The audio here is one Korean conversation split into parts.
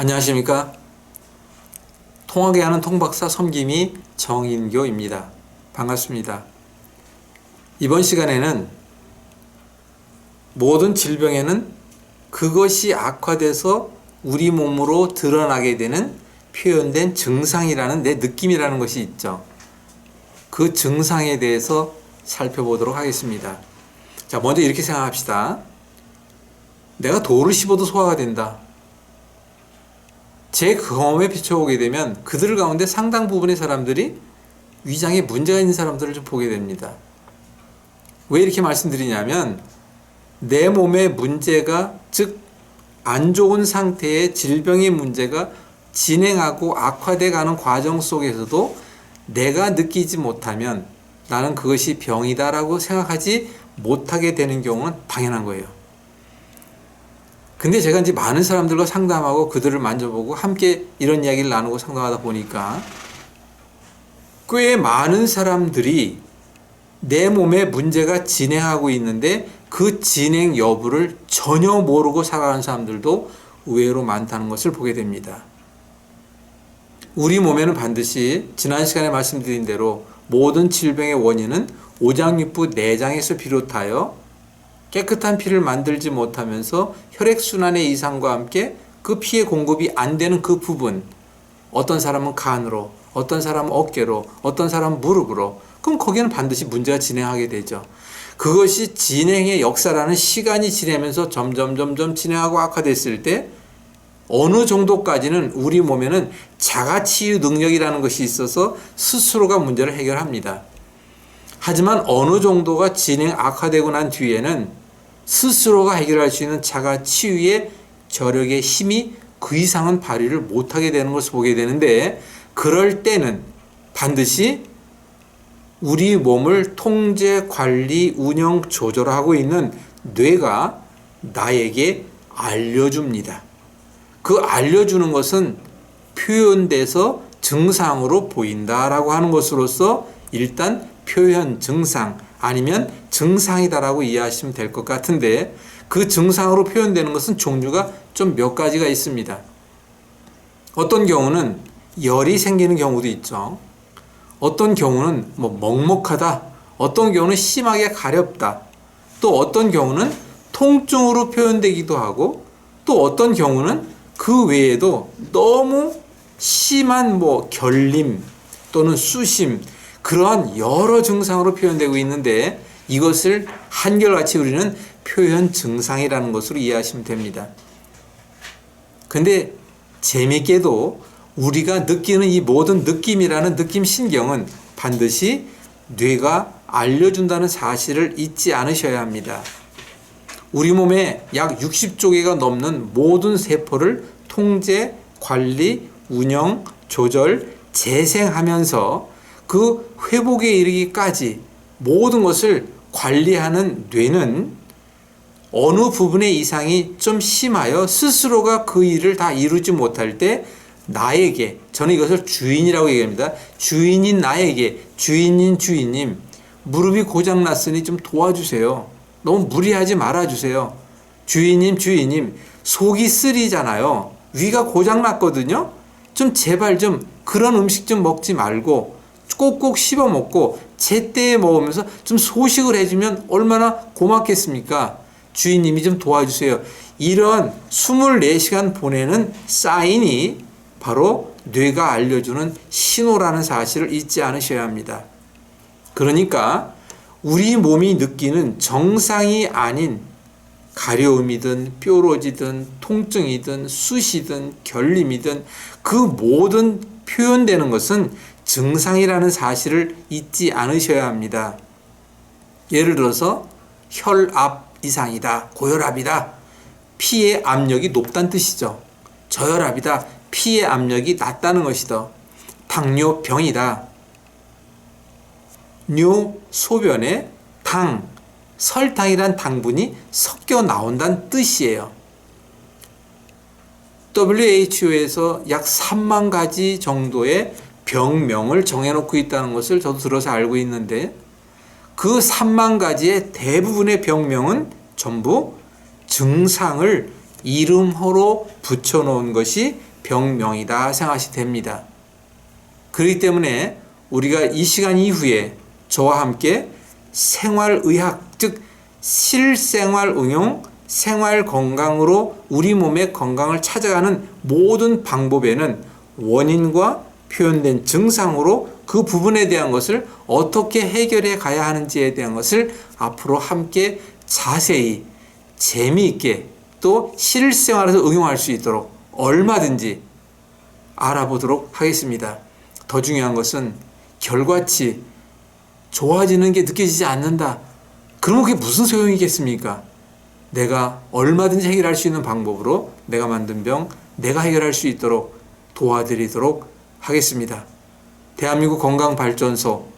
안녕하십니까. 통하게 하는 통박사 섬김이 정인교입니다. 반갑습니다. 이번 시간에는 모든 질병에는 그것이 악화돼서 우리 몸으로 드러나게 되는 표현된 증상이라는 내 느낌이라는 것이 있죠. 그 증상에 대해서 살펴보도록 하겠습니다. 자, 먼저 이렇게 생각합시다. 내가 돌을 씹어도 소화가 된다. 제 경험에 비춰보게 되면 그들 가운데 상당 부분의 사람들이 위장에 문제가 있는 사람들을 좀 보게 됩니다. 왜 이렇게 말씀드리냐면 내 몸에 문제가 즉 안 좋은 상태의 질병의 문제가 진행하고 악화돼 가는 과정 속에서도 내가 느끼지 못하면 나는 그것이 병이다라고 생각하지 못하게 되는 경우는 당연한 거예요. 근데 제가 이제 많은 사람들과 상담하고 그들을 만져보고 함께 이런 이야기를 나누고 상담하다 보니까 꽤 많은 사람들이 내 몸에 문제가 진행하고 있는데 그 진행 여부를 전혀 모르고 살아가는 사람들도 의외로 많다는 것을 보게 됩니다. 우리 몸에는 반드시 지난 시간에 말씀드린 대로 모든 질병의 원인은 오장육부 내장에서 비롯하여 깨끗한 피를 만들지 못하면서 혈액순환의 이상과 함께 그 피의 공급이 안 되는 그 부분 어떤 사람은 간으로 어떤 사람은 어깨로 어떤 사람은 무릎으로 그럼 거기는 반드시 문제가 진행하게 되죠. 그것이 진행의 역사라는 시간이 지나면서 점점 점점 진행하고 악화됐을 때 어느 정도까지는 우리 몸에는 자가치유 능력이라는 것이 있어서 스스로가 문제를 해결합니다. 하지만 어느 정도가 진행 악화되고 난 뒤에는 스스로가 해결할 수 있는 자가 치유의 저력의 힘이 그 이상은 발휘를 못하게 되는 것을 보게 되는데 그럴 때는 반드시 우리 몸을 통제, 관리, 운영, 조절하고 있는 뇌가 나에게 알려줍니다. 그 알려주는 것은 표현돼서 증상으로 보인다라고 하는 것으로서 일단 표현 증상 아니면 증상이다라고 이해하시면 될 것 같은데 그 증상으로 표현되는 것은 종류가 좀 몇 가지가 있습니다. 어떤 경우는 열이 생기는 경우도 있죠. 어떤 경우는 뭐 먹먹하다. 어떤 경우는 심하게 가렵다. 또 어떤 경우는 통증으로 표현되기도 하고 또 어떤 경우는 그 외에도 너무 심한 뭐 결림 또는 수심 그러한 여러 증상으로 표현되고 있는데 이것을 한결같이 우리는 표현 증상이라는 것으로 이해하시면 됩니다. 근데 재밌게도 우리가 느끼는 이 모든 느낌이라는 느낌 신경은 반드시 뇌가 알려준다는 사실을 잊지 않으셔야 합니다. 우리 몸에 약 60조 개가 넘는 모든 세포를 통제, 관리, 운영, 조절, 재생하면서 그 회복에 이르기까지 모든 것을 관리하는 뇌는 어느 부분의 이상이 좀 심하여 스스로가 그 일을 다 이루지 못할 때 나에게 저는 이것을 주인이라고 얘기합니다. 주인인 나에게 주인인 주인님 무릎이 고장 났으니 좀 도와주세요. 너무 무리하지 말아 주세요. 주인님 주인님 속이 쓰리잖아요. 위가 고장 났거든요. 좀 제발 좀 그런 음식 좀 먹지 말고 꼭꼭 씹어 먹고 제때에 먹으면서 좀 소식을 해주면 얼마나 고맙겠습니까? 주인님이 좀 도와주세요. 이런 24시간 보내는 사인이 바로 뇌가 알려주는 신호라는 사실을 잊지 않으셔야 합니다. 그러니까 우리 몸이 느끼는 정상이 아닌 가려움이든 뾰루지든 통증이든 쑤시든 결림이든 그 모든 표현되는 것은 증상이라는 사실을 잊지 않으셔야 합니다. 예를 들어서 혈압 이상이다, 고혈압이다, 피의 압력이 높다는 뜻이죠. 저혈압이다, 피의 압력이 낮다는 것이다. 당뇨병이다. 뇨 소변에 당, 설탕이란 당분이 섞여 나온다는 뜻이에요. WHO에서 약 3만 가지 정도의 병명을 정해놓고 있다는 것을 저도 들어서 알고 있는데 그 3만 가지의 대부분의 병명은 전부 증상을 이름호로 붙여놓은 것이 병명이다 생각하시 됩니다. 그렇기 때문에 우리가 이 시간 이후에 저와 함께 생활의학, 즉 실생활 응용, 생활 건강으로 우리 몸의 건강을 찾아가는 모든 방법에는 원인과 표현된 증상으로 그 부분에 대한 것을 어떻게 해결해 가야 하는지에 대한 것을 앞으로 함께 자세히 재미있게 또 실생활에서 응용할 수 있도록 얼마든지 알아보도록 하겠습니다. 더 중요한 것은 결과치 좋아지는 게 느껴지지 않는다. 그러면 그게 무슨 소용이겠습니까? 내가 얼마든지 해결할 수 있는 방법으로 내가 만든 병, 내가 해결할 수 있도록 도와드리도록 하겠습니다. 대한민국 건강발전소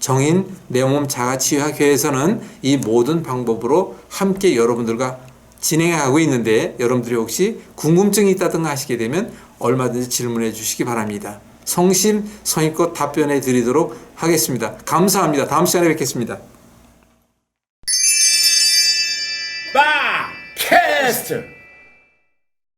정인 내 몸 자가치유학회에서는 이 모든 방법으로 함께 여러분들과 진행하고 있는데 여러분들이 혹시 궁금증이 있다든가 하시게 되면 얼마든지 질문해 주시기 바랍니다. 성심 성의껏 답변해 드리도록 하겠습니다. 감사합니다. 다음 시간에 뵙겠습니다. 빠 캐스트